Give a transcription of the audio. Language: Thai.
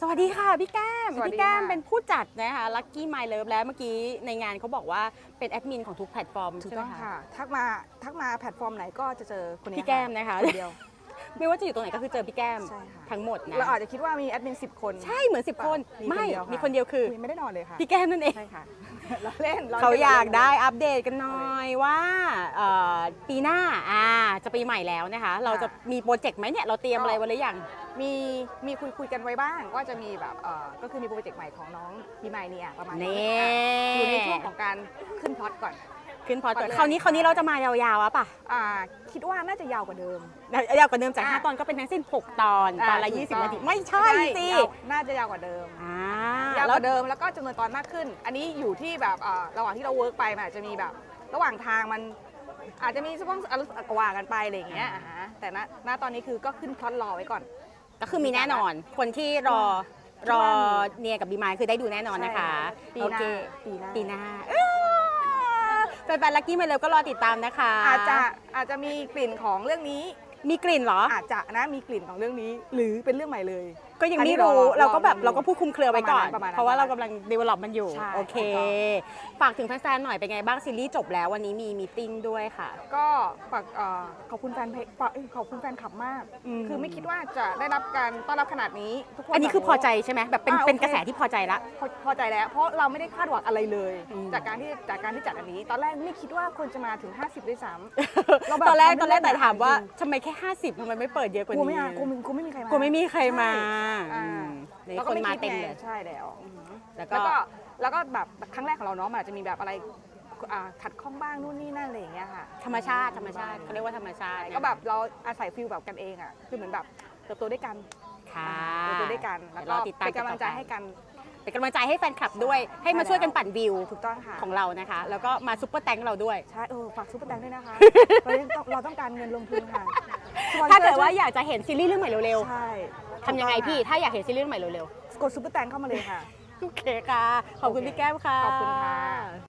สวัสดีค่ะพี่แก้ม สวัสดีพี่แก้มค่ะ เป็นผู้จัดนะคะ Lucky My Love แล้วเมื่อกี้ในงานเขาบอกว่าเป็นแอดมินของทุกแพลตฟอร์มถูกใช่ไหมต้องคะ ค่ะ ทักมาทักมาแพลตฟอร์มไหนก็จะเจอคนนี้พี่แก้มนะคะ คนเดียว ไม่ว่าจะอยู่ตรงไหนก็คือเจอพี่แก้มใช่ค่ะ ทั้งหมดนะ เราอาจจะคิดว่ามีแอดมิน10 คน ใช่เหมือน 10 คน มีไม่คนเดียวค่ะ มีคนเดียวคือยไม่ได้นอนเลยค่ะ พี่แก้มนั่นเอง ใช่ค่ะ เราเล่นรเขาล่นอยากได้อัปเดตกันหน่อยว่าเอ่อปีหน้าอ่าจะปีใหม่แล้วนะคะ เราจะมีโปรเจกต์ไหมเนี่ยเราเตรียมอะไรไว้หรือยังมีมีคุยคุยกันไว้บ้างว่าจะมีแบบเอ่อก็คือมีโปรเจกต์ใหม่ของน้องพี่ไมค์เนี่ยประมาณนี่ค่ะอยู่ในช่วงของการขึ้นพล็อตก่อน ขึ้นพอดพอดเลย คราวนี้คราวนี้เราจะมายาวๆอะป่ะอ่าคิดว่าน่าจะยาวกว่าเดิม ยาวกว่าเดิมจาก อะ5 ตอนก็เป็นทั้งสิ้น 6 ตอนตอนละ ถูก20 นาทีต้องไม่ใช่สิ ยาวน่าจะยาวกว่าเดิม อ่า ยาวแล้กวว่าเดิมแล้วก็จำนวนตอนมากขึ้น อันนี้อยู่ที่แบบเอ่อระหว่างที่เราเวิร์กไปมันอาจจะมีแบบ ระหว่างทางมันอาจจะมีสปอนเซอร์กว่ากันไปอะไรอย่างเงี้ยอ่าฮะแต่ณณตอนนี้คือก็ขึ้นพล็อตรอไว้ก่อน ก็คือมีแน่นอน คนที่รอรอเนียกับบีมายคือได้ดูแน่นอนนะคะปีโอหน้าเคปีหน้า ปีหน้าแฟนๆลักกี้มาเร็วก็รอติดตามนะคะอาจจะอาจจะมีกลิ่นของเรื่องนี้ มีกลิ่นเหรอ อาจจะนะมีกลิ่นของเรื่องนี้ หรือเป็นเรื่องใหม่เลย ก็ยังอันนี้ไม่รู้รอรอเราก็แบบรอเราก็พูดคลุมเครือไว้ก่อน ประมาณนั้นเพราะว่าปเราระมาณนั้นกำลัง develop มันอยู่ ใช่โอเค ถูกต้องฝากถึงแฟนๆหน่อยเป็นไงบ้างซีรีส์จบแล้ววันนี้มีมีติ้งด้วยค่ะ ก็ฝากเอ่อขอบคุณแฟนเพลงฝากเอ้ยขอบคุณแฟนคลับมาก อืม คือไม่คิดว่าจะได้รับการต้อนรับขนาดนี้ทุกคนอันนี้คือแบบพอใจใช่ไหมแบบเป็นอ่าโอเคเป็นกระแสที่พอใจละ พอพอใจแล้ว เพราะเราไม่ได้คาดหวังอะไรเลย อืม จากการที่จากการที่จัดอันนี้ ตอนแรกไม่คิดว่าคนจะมาถึง 50ด้วยซ้ำเราแบบตอนแรกทำตอนแรกเล่แต่นๆถามว่าจริงทำไมแค่ 50ทำไมไม่เปิดเยอะกกว่าลัวนี้ไม่อะกลัวไม่กลัวไม่มีใครมากลัวไม่มีใครมา ใช่อ่าอืมนี่แล้วคก็นไม่มาคิดเต็มไงเลย ใช่แล้วแล้วแล้วก็ก็แล้วก็แบบครั้งแรกของเราเนาะมันอาจจะมีแบบอะไรอ่าขัดข้องบ้างนู่นนี่นั่นอะไรอย่างเงี้ยค่ะ ธรรมชาติธรรมชาติเขาเรียกว่าธรรมชาติใช่นะก็แบบเราอาศัยฟิลแบบกันเองอะคือเหมือนแบบเติบโตด้วยกันค่ะเติบโตด้วยกันแล้วเดี๋ยวก็รอติดตามเป็นกำลังใจต่อไปให้กัน เป็นกำลังใจให้แฟนคลับด้วย ให้มาช่วยกันปั่นวิวถูกต้องค่ะ ของเรานะคะ แล้วก็มาซุปเปอร์แตงเราด้วย ใช่เออฝากซุปเปอร์แตงด้วยนะคะ เรายังต้องเราต้องการเงินลงทุนค่ะถ้าเกิดว่าอยากจะเห็นซีรีส์เรื่องใหม่เร็วใช่ ๆ ทำยังไงพี่ ถ้าอยากเห็นซีรีส์เรื่องใหม่เร็วกดซุปเปอร์แตงเข้ามาเลยค่ะ ๆ โอเคค่ะ ขอบคุณพี่แก้มค่ะ ขอบคุณค่ะ